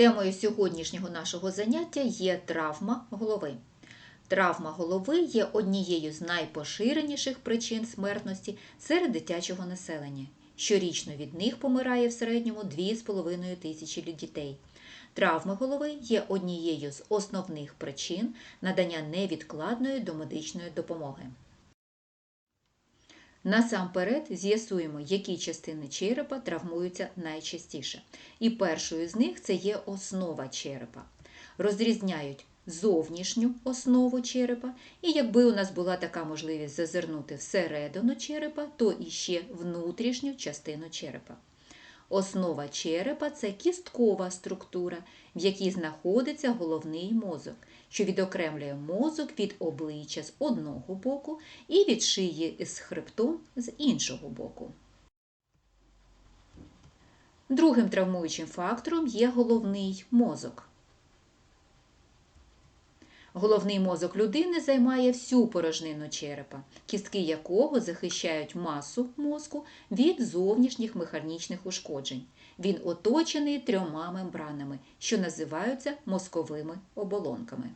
Темою сьогоднішнього нашого заняття є травма голови. Травма голови є однією з найпоширеніших причин смертності серед дитячого населення. Щорічно від них помирає в середньому 2,5 тисячі дітей. Травми голови є однією з основних причин надання невідкладної домедичної допомоги. Насамперед з'ясуємо, які частини черепа травмуються найчастіше. І першою з них це є основа черепа. Розрізняють зовнішню основу черепа, і якби у нас була така можливість зазирнути всередину черепа, то іще внутрішню частину черепа. Основа черепа це кісткова структура, в якій знаходиться головний мозок, що відокремлює мозок від обличчя з одного боку і від шиї з хребтом з іншого боку. Другим травмуючим фактором є головний мозок. Головний мозок людини займає всю порожнину черепа, кістки якого захищають масу мозку від зовнішніх механічних ушкоджень. Він оточений трьома мембранами, що називаються мозковими оболонками.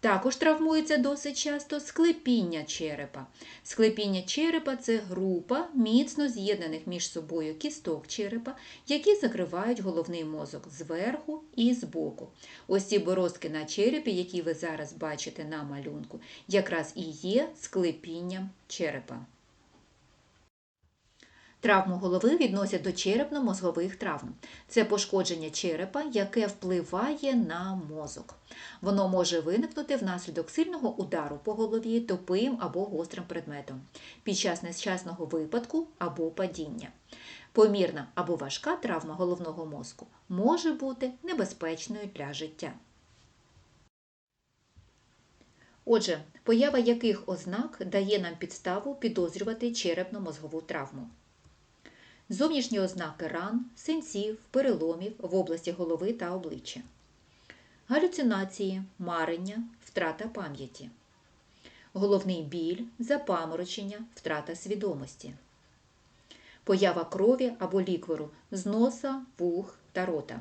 Також травмується досить часто склепіння черепа. Склепіння черепа це група міцно з'єднаних між собою кісток черепа, які закривають головний мозок зверху і збоку. Ось ці борозки на черепі, які ви зараз бачите на малюнку, якраз і є склепінням черепа. Травму голови відносять до черепно-мозгових травм. Це пошкодження черепа, яке впливає на мозок. Воно може виникнути внаслідок сильного удару по голові, тупим або гострим предметом, під час нещасного випадку або падіння. Помірна або важка травма головного мозку може бути небезпечною для життя. Отже, поява яких ознак дає нам підставу підозрювати черепно-мозгову травму. Зовнішні ознаки ран, синців, переломів в області голови та обличчя. Галюцинації, марення, втрата пам'яті. Головний біль, запаморочення, втрата свідомості. Поява крові або ліквору з носа, вух та рота.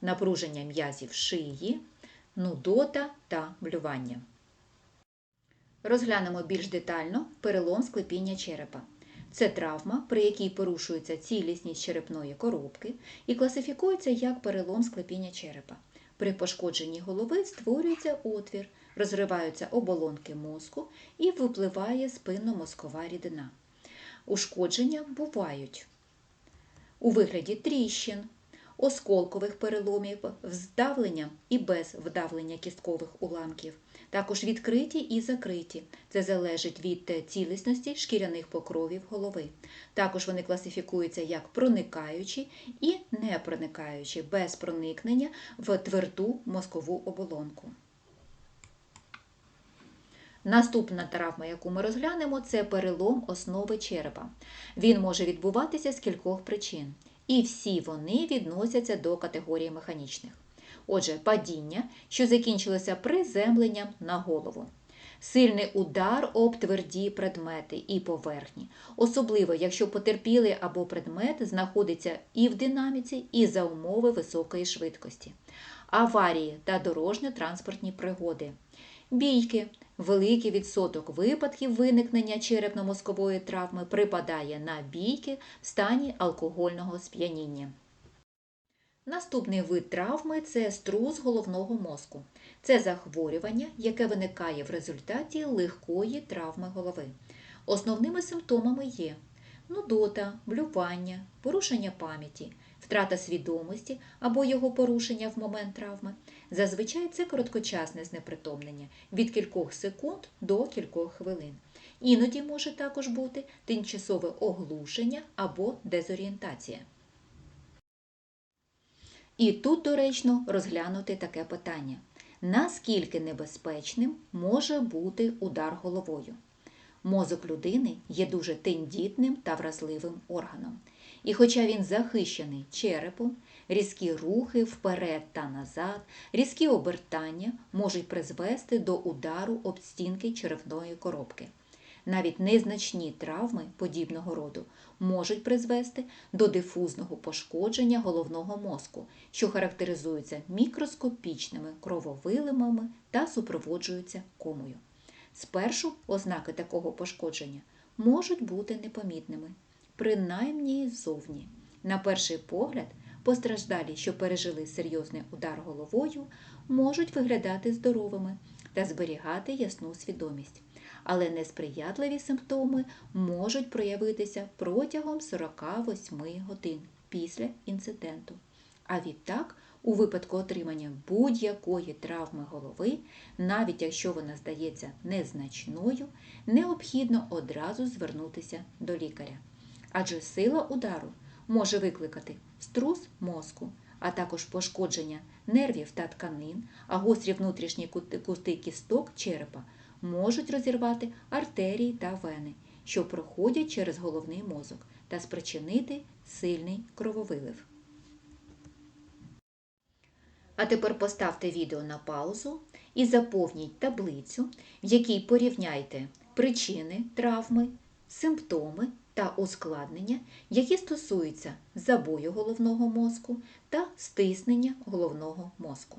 Напруження м'язів шиї, нудота та блювання. Розглянемо більш детально перелом склепіння черепа. Це травма, при якій порушується цілісність черепної коробки і класифікується як перелом склепіння черепа. При пошкодженні голови створюється отвір, розриваються оболонки мозку і випливає спинномозкова рідина. Ушкодження бувають у вигляді тріщин, осколкових переломів, вдавлення і без вдавлення кісткових уламків, також відкриті і закриті. Це залежить від цілісності шкіряних покровів голови. Також вони класифікуються як проникаючі і не проникаючі, без проникнення в тверду мозкову оболонку. Наступна травма, яку ми розглянемо, це перелом основи черепа. Він може відбуватися з кількох причин і всі вони відносяться до категорії механічних. Отже, падіння, що закінчилося приземленням на голову. Сильний удар об тверді предмети і поверхні, особливо якщо потерпілий або предмет знаходиться і в динаміці, і за умови високої швидкості, аварії та дорожньо-транспортні пригоди, бійки, великий відсоток випадків виникнення черепно-мозкової травми припадає на бійки в стані алкогольного сп'яніння. Наступний вид травми це струс головного мозку. Це захворювання, яке виникає в результаті легкої травми голови. Основними симптомами є нудота, блювання, порушення пам'яті, втрата свідомості або його порушення в момент травми. Зазвичай це короткочасне знепритомлення від кількох секунд до кількох хвилин. Іноді може також бути тимчасове оглушення або дезорієнтація. І тут доречно розглянути таке питання: наскільки небезпечним може бути удар головою? Мозок людини є дуже тендітним та вразливим органом. І хоча він захищений черепом, різкі рухи вперед та назад, різкі обертання можуть призвести до удару об стінки черепної коробки. Навіть незначні травми подібного роду можуть призвести до дифузного пошкодження головного мозку, що характеризується мікроскопічними крововилимами та супроводжуються комою. Спершу ознаки такого пошкодження можуть бути непомітними, принаймні ззовні. На перший погляд, постраждалі, що пережили серйозний удар головою, можуть виглядати здоровими та зберігати ясну свідомість. Але несприятливі симптоми можуть проявитися протягом 48 годин після інциденту. А відтак, у випадку отримання будь-якої травми голови, навіть якщо вона здається незначною, необхідно одразу звернутися до лікаря. Адже сила удару може викликати струс мозку, а також пошкодження нервів та тканин, а гострі внутрішні кути кісток черепа можуть розірвати артерії та вени, що проходять через головний мозок, та спричинити сильний крововилив. А тепер поставте відео на паузу і заповніть таблицю, в якій порівняйте причини травми, симптоми та ускладнення, які стосуються забою головного мозку та стиснення головного мозку.